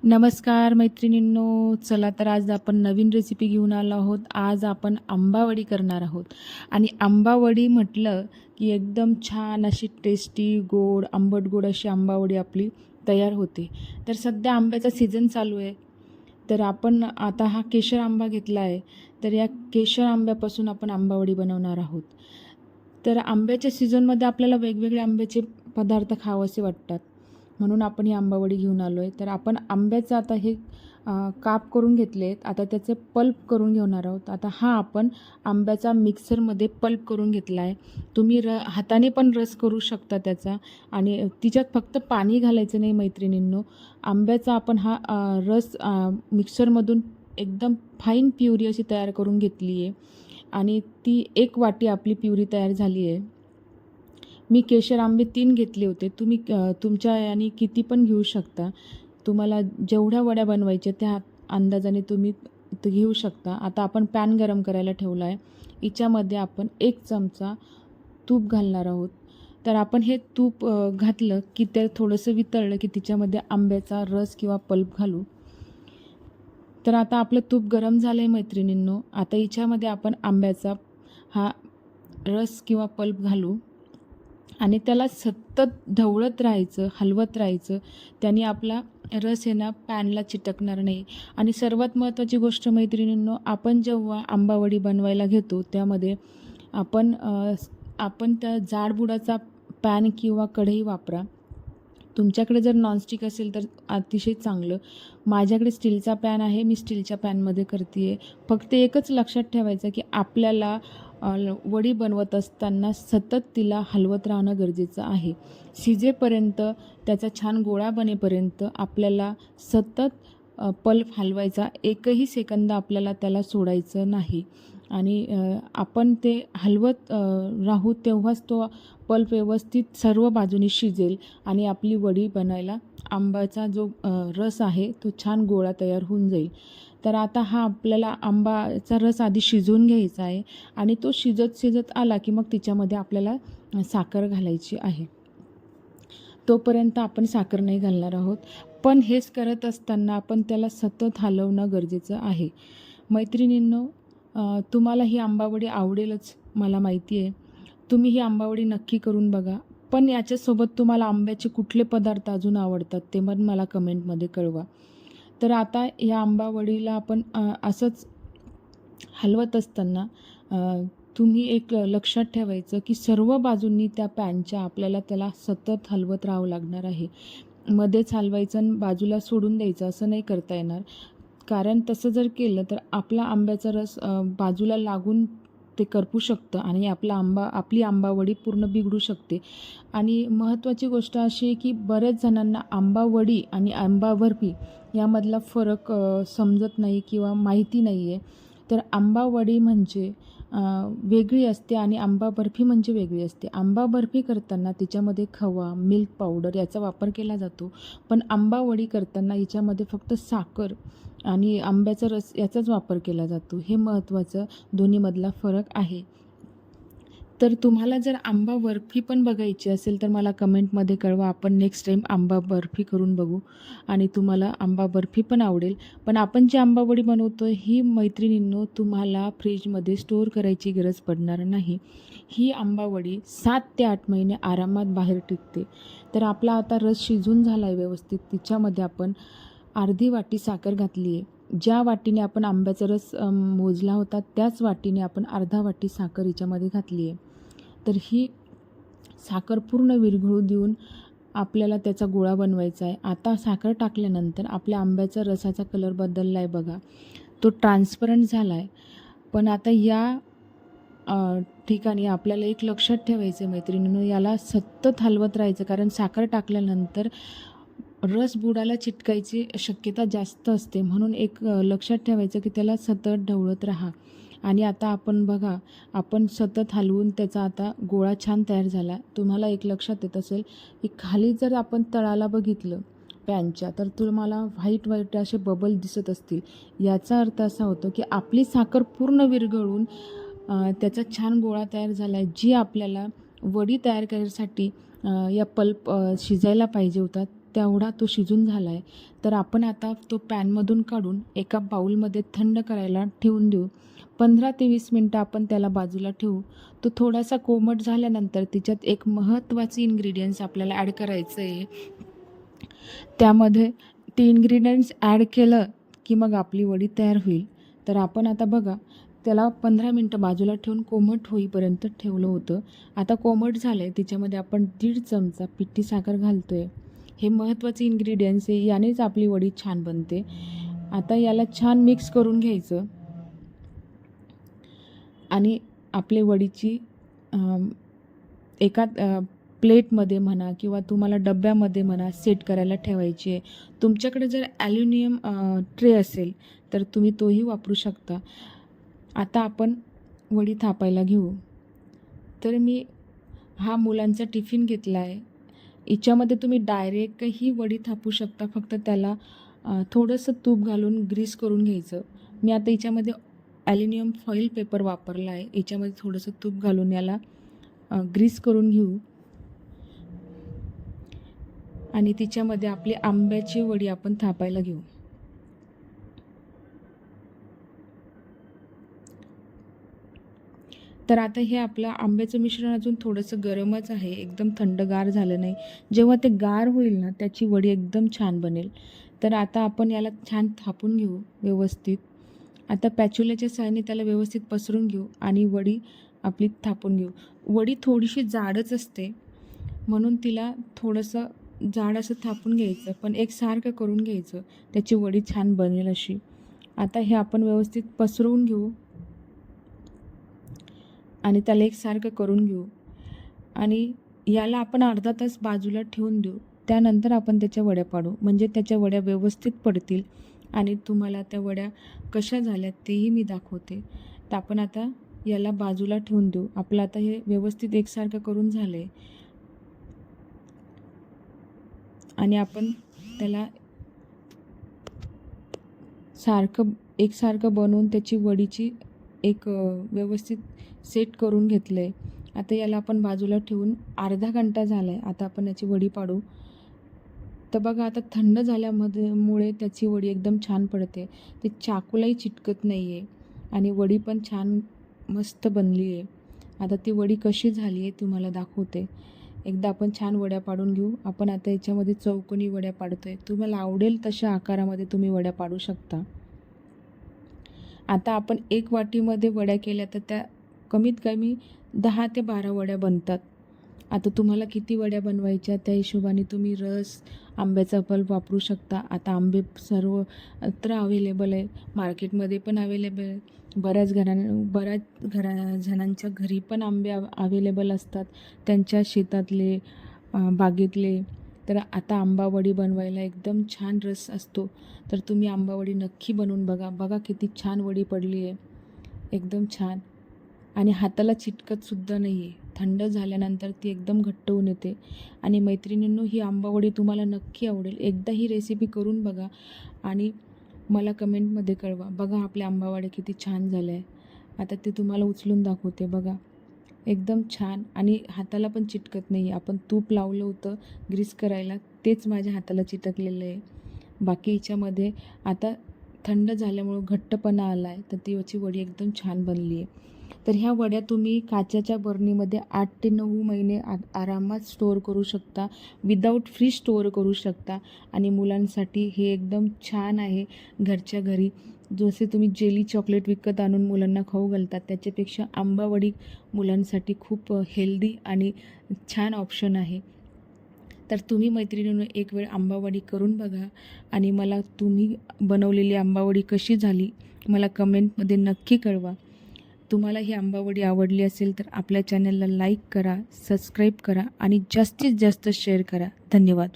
नमस्कार मैत्रिणींनो चला तर आज आपण नवीन रेसिपी घेऊन आलो आहोत. आज आपण आंबावडी करणार आहोत. आणि आंबावडी म्हटलं की एकदम छान अशी टेस्टी गोड आंबट गोड अशी आंबावडी आपली तयार होते. तर सध्या आंब्याचा सीझन चालू आहे. तर आपण आता हा केशर आंबा घेतला आहे तर या केशर आंब्यापासून आपण आंबावडी बनवणार आहोत. तर आंब्याच्या सीझनमध्ये आपल्याला वेगवेगळे आंब्याचे पदार्थ खावेसे वाटतात. म्हणून आपण ही आंबावडी घेऊन आलो आहे तर आपण आंब्याचं आता हे काप करून घेतले आहेत आता त्याचे पल्प करून घेणार आहोत. आता हा आपण आंब्याचा मिक्सरमध्ये पल्प करून घेतला आहे तुम्ही र हाताने पण रस करू शकता त्याचा. आणि तिच्यात फक्त पाणी घालायचं नाही मैत्रिणींनो. आंब्याचा आपण हा रस मिक्सरमधून एकदम फाईन प्युरी अशी तयार करून घेतली आहे आणि ती एक वाटी आपली प्युरी तयार झाली आहे मी केशर आंबे तीन घेतले होते. तुम्ही तुमच्या याने किती पण घेऊ शकता. तुम्हाला जेवढ्या वड्या बनवायच्या त्या अंदाजाने तुम्ही घेऊ शकता. आता आपण पॅन गरम करायला ठेवला आहे. हिच्यामध्ये आपण एक चमचा तूप घालणार आहोत. तर आपण हे तूप घातलं की ते थोडंसं वितळलं की तिच्यामध्ये आंब्याचा रस किंवा पल्प घालू. तर आता आपलं तूप गरम झालं आहे मैत्रिणींनो. आता हिच्यामध्ये आपण आंब्याचा हा रस किंवा पल्प घालू. आणि त्याला सतत ढवळत राहायचं हलवत राहायचं. त्याने आपला रस आहे ना पॅनला चिटकणार नाही. आणि सर्वात महत्त्वाची गोष्ट मैत्रिणींनो आपण जेव्हा आंबावडी बनवायला घेतो त्यामध्ये आपण आपण त्या जाडबुडाचा पॅन किंवा कढई वापरा. तुमच्याकडे जर नॉनस्टिक असेल तर अतिशय चांगलं. माझ्याकडे स्टीलचा पॅन आहे मी स्टीलच्या पॅनमध्ये करते आहे फक्त एकच लक्षात ठेवायचं की आपल्याला वडी बनवत असताना सतत तिला हलवत राहणं गरजेचं आहे. शिजेपर्यंत त्याचा छान गोळा बनेपर्यंत आपल्याला सतत पल्प हलवायचा एकही सेकंद आपल्याला त्याला सोडायचं नाही. आणि आपण ते हलवत राहू तेव्हाच तो पल्प व्यवस्थित सर्व बाजूनी शिजेल आणि आपली वडी बनायला आंब्याचा जो रस आहे तो छान गोळा तयार होऊन जाईल. तर आता हा आपल्याला आंबाचा रस आधी शिजवून घ्यायचा आहे आणि तो शिजत शिजत आला की मग तिच्यामध्ये आपल्याला साखर घालायची आहे. तोपर्यंत आपण साखर नाही घालणार आहोत. पण हेच करत असताना आपण त्याला सतत हलवणं गरजेचं आहे. मैत्रिणींनो तुम्हाला ही आंबावडी आवडेलच मला माहिती आहे. तुम्ही ही आंबावडी नक्की करून बघा. पण याच्यासोबत तुम्हाला आंब्याचे कुठले पदार्थ अजून आवडतात ते पण मला कमेंटमध्ये कळवा. तर आता या आंबावडीला आपण असंच हलवत असताना तुम्ही एक लक्षात ठेवायचं की सर्व बाजूंनी त्या पॅनच्या आपल्याला त्याला सतत हलवत राहावं लागणार आहे. मध्येच हलवायचं आणि बाजूला सोडून द्यायचं असं नाही करता येणार. कारण तसं जर केलं तर आपला आंब्याचा रस बाजूला लागून ते करपू शकतं आणि आपला आंबा आपली आंबावडी पूर्ण बिघडू शकते. आणि महत्त्वाची गोष्ट अशी आहे की बऱ्याच जणांना आंबावडी आणि आंबा बर्फी यामधला फरक समजत नाही किंवा माहिती नाही आहे तर आंबावडी म्हणजे वेगळी असते आणि आंबा बर्फी म्हणजे वेगळी असते. आंबा बर्फी करताना तिच्यामध्ये खवा मिल्क पावडर याचा वापर केला जातो. पण आंबावडी करताना हिच्यामध्ये फक्त साखर आणि आंब्याचा रस याचाच वापर केला जातो. हे महत्त्वाचं दोन्हीमधला फरक आहे. तर तुम्हाला जर आंबा बर्फी पण बघायची असेल तर मला कमेंटमध्ये कळवा. आपण नेक्स्ट टाईम आंबा बर्फी करून बघू आणि तुम्हाला आंबा बर्फी पण आवडेल. पण आपण जी आंबावडी बनवतो ही मैत्रिणींनो तुम्हाला फ्रीजमध्ये स्टोअर करायची गरज पडणार नाही. ही आंबावडी सात ते आठ महिने आरामात बाहेर टिकते. तर आपला आता रस शिजून झाला आहे व्यवस्थित. तिच्यामध्ये आपण अर्धी वाटी साखर घातली आहे ज्या वाटीने आपण आंब्याचा रस मोजला होता त्याच वाटीने आपण अर्धा वाटी साखर हिच्यामध्ये घातली आहे तर ही साखर पूर्ण विरघळू देऊन आपल्याला त्याचा गोळा बनवायचा आहे. आता साखर टाकल्यानंतर आपल्या आंब्याचा रसाचा कलर बदलला आहे बघा. तो ट्रान्सपरंट झाला आहे पण आता या ठिकाणी आपल्याला एक लक्षात ठेवायचं आहे याला सतत हलवत राहायचं. कारण साखर टाकल्यानंतर रस बुडाला चिटकायची शक्यता जास्त असते. म्हणून एक लक्षात ठेवायचं की त्याला सतत ढवळत राहा. आणि आता आपण बघा आपण सतत हलवून त्याचा आता गोळा छान तयार झाला. तुम्हाला एक लक्षात येत असेल की खाली जर आपण तळाला बघितलं पॅनच्या तर तुम्हाला व्हाईट व्हाईट असे बबल दिसत असतील. याचा अर्थ असा होतो की आपली साखर पूर्ण विरघळून त्याचा छान गोळा तयार झाला आहे जी आपल्याला वडी तयार करण्यासाठी या पल्प शिजायला पाहिजे होता तेवढा तो शिजून झाला आहे तर आपण आता तो पॅनमधून काढून एका बाऊलमध्ये थंड करायला ठेवून देऊ. पंधरा ते वीस मिनटं आपण त्याला बाजूला ठेवू. तो थोडासा कोमट झाल्यानंतर तिच्यात एक महत्त्वाची इन्ग्रेडियंट्स आपल्याला ॲड करायचं आहे त्यामध्ये ते इन्ग्रेडियंट्स ॲड केलं की मग आपली वडी तयार होईल. तर आपण आता बघा त्याला पंधरा मिनटं बाजूला ठेवून कोमट होईपर्यंत ठेवलं होतं. आता कोमट झालं आहे तिच्यामध्ये आपण दीड चमचा पिठी साखर घालतो आहे हे महत्त्वाचे इन्ग्रेडियंट्स आहे यानेच आपली वडी छान बनते. आता याला छान मिक्स करून घ्यायचं. आणि आपले वडीची एका प्लेटमध्ये म्हणा किंवा तुम्हाला डब्यामध्ये म्हणा सेट करायला ठेवायची आहे. तुमच्याकडे जर ॲल्युमिनियम ट्रे असेल तर तुम्ही तोही वापरू शकता. आता आपण वडी थापायला घेऊ. तर मी हा मुलांचा टिफिन घेतला आहे. याच्यामध्ये तुम्ही डायरेक्टही वडी थापू शकता फक्त त्याला थोडंसं तूप घालून ग्रीस करून घ्यायचं. मी आता याच्यामध्ये ॲल्युमिनियम फॉईल पेपर वापरला आहे. याच्यामध्ये थोडंसं तूप घालून याला ग्रीस करून घेऊ. आणि तिच्यामध्ये आपली आंब्याची वडी आपण थापायला घेऊ. तर आता हे आपलं आंब्याचं मिश्रण अजून थोडंसं गरमच आहे एकदम थंडगार झालं नाही. जेव्हा ते गार होईल ना त्याची वडी एकदम छान बनेल. तर आता आपण याला छान थापून घेऊ व्यवस्थित. आता पॅच्युल्याच्या सहाय्याने त्याला व्यवस्थित पसरून घेऊ आणि वडी आपली थापून घेऊ. वडी थोडीशी जाडच असते म्हणून तिला थोडंसं जाड असं थापून घ्यायचं पण एकसारखं करून घ्यायचं त्याची वडी छान बनेल अशी. आता हे आपण व्यवस्थित पसरवून घेऊ. आणि त्याला एकसारखं करून घेऊ. आणि याला आपण अर्धा तास बाजूला ठेवून देऊ. त्यानंतर आपण त्याच्या वड्या पाडू. म्हणजे त्याच्या वड्या व्यवस्थित पडतील. आणि तुम्हाला त्या वड्या कशा झाल्या तेही मी दाखवते. तर आपण आता याला बाजूला ठेवून देऊ. आपलं आता हे व्यवस्थित एकसारखं करून झालं आहे आणि आपण त्याला सारखं एकसारखं बनवून त्याची वडीची एक व्यवस्थित सेट करून घेतलं आहे आता याला आपण बाजूला ठेवून अर्धा घंटा झाला आहे आता आपण याची वडी पाडू. तर बघा आता थंड झाल्यामध्ये मुळे त्याची वडी एकदम छान पडते. ते चाकूलाही चिटकत नाही आहे आणि वडी पण छान मस्त बनली आहे आता ती वडी कशी झाली आहे तुम्हाला दाखवते. एकदा आपण छान वड्या पाडून घेऊ. आपण आता याच्यामध्ये चौकोनी वड्या पाडतो आहे तुम्हाला आवडेल तशा आकारामध्ये तुम्ही वड्या पाडू शकता. आता आपण एक वाटीमध्ये वड्या केल्या तर त्या कमीत कमी दहा ते बारा वड्या बनतात. आता तुम्हाला किती वड्या बनवायच्या त्या हिशोबाने तुम्ही रस आंब्याचा पल्प वापरू शकता. आता आंबे सर्वत्र अवेलेबल आहे. मार्केटमध्ये पण अवेलेबल आहे. बऱ्याच घरां बऱ्याच घरा जणांच्या घरी पण आंबे अवेलेबल असतात. त्यांच्या शेतातले बागेतले तर आता आंबावडी बनवायला एकदम छान रस असतो. तर तुम्ही आंबावडी नक्की बनवून बघा. बघा किती छान वडी पडली आहे. एकदम छान. आणि हाताला चिटकतसुद्धा नाही आहे थंड झाल्यानंतर ती एकदम घट्ट होऊन येते. आणि मैत्रिणींनो ही आंबावडी तुम्हाला नक्की आवडेल. एकदा ही रेसिपी करून बघा आणि मला कमेंटमध्ये कळवा. बघा आपल्या आंबावड्या किती छान झाल्या आहे आता ते तुम्हाला उचलून दाखवते. बघा. एकदम छान आणि हाताला पण चिटकत नाही आपण तूप लावलं होतं ग्रीस करायला तेच माझ्या हाताला चिटकलेलं आहे. बाकी याच्यामध्ये आता थंड झाल्यामुळं घट्टपणा आला आहे तर ती याची वडी एकदम छान बनली आहे. तर ह्या वड्या तुम्ही काचेच्या बरणीमध्ये आठ ते नऊ महिने आ आरामात स्टोअर करू शकता. विदाऊट फ्रीज स्टोअर करू शकता. आणि मुलांसाठी हे एकदम छान आहे घरच्या घरी. जसे तुम्ही जेली चॉकलेट विकत आणून मुलांना खाऊ घालतात त्याच्यापेक्षा आंबावडी मुलांसाठी खूप हेल्दी आणि छान ऑप्शन आहे. तर तुम्ही मैत्रिणीनं एक वेळ आंबावडी करून बघा आणि मला तुम्ही बनवलेली आंबावडी कशी झाली मला कमेंटमध्ये नक्की कळवा. तुम्हाला ही आंबावडी आवडली असेल तर आपल्या चॅनलला लाईक करा सबस्क्राईब करा आणि जास्तीत जास्त शेअर करा. धन्यवाद.